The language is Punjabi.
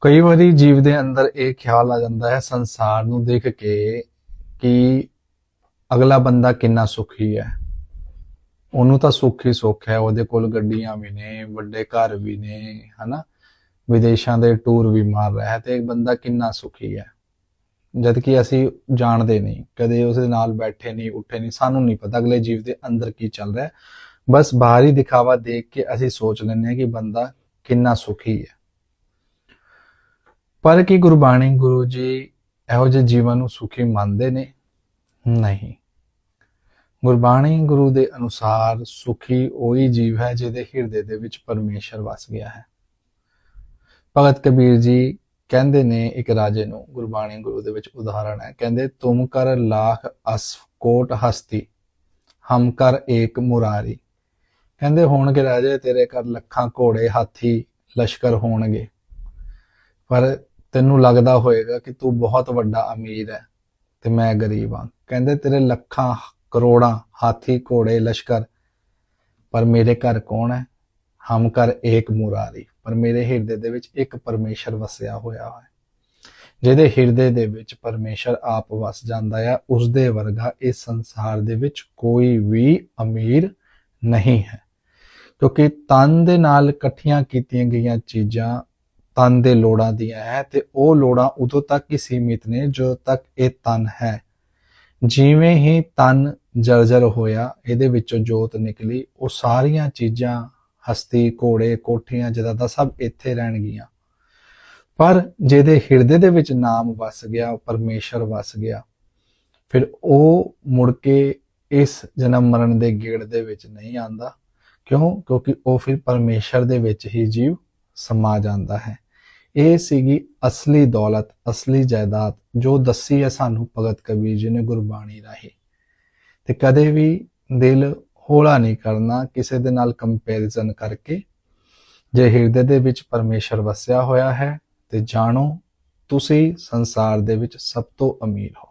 ਕਈ ਵਾਰੀ ਜੀਵ ਦੇ ਅੰਦਰ ਇਹ ਖਿਆਲ ਆ ਜਾਂਦਾ ਹੈ, ਸੰਸਾਰ ਨੂੰ ਦੇਖ ਕੇ ਕਿ ਅਗਲਾ ਬੰਦਾ ਕਿੰਨਾ ਸੁਖੀ ਹੈ। ਉਹਨੂੰ ਤਾਂ ਸੁੱਖ ਹੀ ਸੁੱਖ ਹੈ, ਉਹਦੇ ਕੋਲ ਗੱਡੀਆਂ ਵੀ ਨੇ, ਵੱਡੇ ਘਰ ਵੀ ਨੇ, ਹਨਾ? ਵਿਦੇਸ਼ਾਂ ਦੇ ਟੂਰ ਵੀ ਮਾਰ ਰਿਹਾ ਹੈ ਤੇ ਇਹ ਬੰਦਾ ਕਿੰਨਾ ਸੁਖੀ ਹੈ। ਜਦ ਕਿ ਅਸੀਂ ਜਾਣਦੇ ਨਹੀਂ, ਕਦੇ ਉਸ ਦੇ ਨਾਲ ਬੈਠੇ ਨਹੀਂ, ਉੱਠੇ ਨਹੀਂ, ਸਾਨੂੰ ਨਹੀਂ ਪਤਾ ਅਗਲੇ ਜੀਵ ਦੇ ਅੰਦਰ ਕੀ ਚੱਲ ਰਿਹਾ। ਬਸ ਬਾਹਰੀ ਦਿਖਾਵਾ ਦੇਖ ਕੇ ਅਸੀਂ ਸੋਚ ਲੈਂਦੇ ਹਾਂ ਕਿ ਬੰਦਾ ਕਿੰਨਾ ਸੁਖੀ ਹੈ। ਪਰ ਕੀ ਗੁਰਬਾਣੀ ਗੁਰੂ ਜੀ ਇਹੋ ਜਿਹੇ ਜੀਵਾਂ ਨੂੰ ਸੁਖੀ ਮੰਨਦੇ ਨੇ? ਨਹੀਂ। ਗੁਰਬਾਣੀ ਗੁਰੂ ਦੇ ਅਨੁਸਾਰ ਸੁਖੀ ਉਹੀ ਜੀਵ ਹੈ ਜਿਹਦੇ ਹਿਰਦੇ ਦੇ ਵਿੱਚ ਪਰਮੇਸ਼ਰ ਵਸ ਗਿਆ ਹੈ। ਭਗਤ ਕਬੀਰ ਜੀ ਕਹਿੰਦੇ ਨੇ ਇੱਕ ਰਾਜੇ ਨੂੰ, ਗੁਰਬਾਣੀ ਗੁਰੂ ਦੇ ਵਿੱਚ ਉਦਾਹਰਣ ਹੈ, ਕਹਿੰਦੇ, ਤੁਮ ਕਰ ਲੱਖ ਅਸ ਕੋਟ ਹਸਤੀ, ਹਮ ਕਰ ਏਕ ਮੁਰਾਰੀ। ਕਹਿੰਦੇ, ਹੋਣਗੇ ਰਾਜੇ, ਤੇਰੇ ਘਰ ਲੱਖਾਂ ਘੋੜੇ, ਹਾਥੀ, ਲਸ਼ਕਰ ਹੋਣਗੇ। ਪਰ ਤੈਨੂੰ ਲੱਗਦਾ ਹੋਏਗਾ ਕਿ ਤੂੰ ਬਹੁਤ ਵੱਡਾ ਅਮੀਰ ਹੈ ਤੇ ਮੈਂ ਗਰੀਬ ਹਾਂ। ਕਹਿੰਦੇ ਤੇਰੇ ਲੱਖਾਂ, ਕਰੋੜਾਂ ਹਾਥੀ, ਘੋੜੇ, ਲਸ਼ਕਰ, ਪਰ ਮੇਰੇ ਘਰ ਕੌਣ ਹੈ? ਹਮ ਕਰ ਏਕ ਮੁਰਾਰੀ। ਪਰ ਮੇਰੇ ਹਿਰਦੇ ਦੇ ਵਿੱਚ ਇੱਕ ਪਰਮੇਸ਼ਰ ਵਸਿਆ ਹੋਇਆ ਹੈ। ਜਿਹਦੇ ਹਿਰਦੇ ਦੇ ਵਿੱਚ ਪਰਮੇਸ਼ਰ ਆਪ ਵਸ ਜਾਂਦਾ ਹੈ ਉਸ ਦੇ ਵਰਗਾ ਇਸ ਸੰਸਾਰ ਦੇ ਵਿੱਚ ਕੋਈ ਵੀ ਅਮੀਰ ਨਹੀਂ ਹੈ। ਕਿਉਂਕਿ ਤਨ ਦੇ ਨਾਲ ਇਕੱਠੀਆਂ ਕੀਤੀਆਂ ਗਈਆਂ ਚੀਜ਼ਾਂ ਤਨ ਦੇ ਲੋੜਾਂ ਦੀਆਂ ਹੈ ਤੇ ਉਹ ਲੋੜਾਂ ਉਦੋਂ ਤੱਕ ਹੀ ਸੀਮਿਤ ਨੇ ਜਦੋਂ ਤੱਕ ਇਹ ਤਨ ਹੈ। ਜਿਵੇਂ ਹੀ ਤਨ ਜਰਜਰ ਹੋਇਆ, ਇਹਦੇ ਵਿੱਚੋਂ ਜੋਤ ਨਿਕਲੀ, ਉਹ ਸਾਰੀਆਂ ਚੀਜ਼ਾਂ, ਹਸਤੀ, ਘੋੜੇ, ਕੋਠੀਆਂ, ਜਦਾਦਾ ਸਭ ਇੱਥੇ ਰਹਿਣਗੀਆਂ। ਪਰ ਜਿਹਦੇ ਹਿਰਦੇ ਦੇ ਵਿੱਚ ਨਾਮ ਵਸ ਗਿਆ ਪਰਮੇਸ਼ਰ ਵਸ ਗਿਆ। ਫਿਰ ਉਹ ਮੁੜ ਕੇ ਇਸ ਜਨਮ ਮਰਨ ਦੇ ਗੇੜ ਦੇ ਵਿੱਚ ਨਹੀਂ ਆਂਦਾ ਕਿਉਂ? ਕਿਉਂਕਿ ਉਹ ਫਿਰ ਪਰਮੇਸ਼ਰ ਦੇ ਵਿੱਚ ਹੀ ਜੀਵ ਸਮਾ ਜਾਂਦਾ ਹੈ। ਇਹ ਸੀਗੀ ਅਸਲੀ ਦੌਲਤ, ਅਸਲੀ ਜਾਇਦਾਦ, ਜੋ ਦੱਸੀ ਹੈ ਸਾਨੂੰ ਭਗਤ ਕਬੀਰ ਜੀ ਨੇ ਗੁਰਬਾਣੀ ਰਾਹੀਂ। ਤੇ ਕਦੇ ਵੀ ਦਿਲ ਹੌਲਾ ਨਹੀਂ ਕਰਨਾ ਕਿਸੇ ਦੇ ਨਾਲ ਕੰਪੈਰੀਜ਼ਨ ਕਰਕੇ। ਜੇ ਹਿਰਦੇ ਦੇ ਵਿੱਚ ਪਰਮੇਸ਼ਰ ਵਸਿਆ ਹੋਇਆ ਹੈ, ਤੇ ਜਾਣੋ ਤੁਸੀਂ ਸੰਸਾਰ ਦੇ ਵਿੱਚ ਸਭ ਤੋਂ ਅਮੀਰ ਹੋ।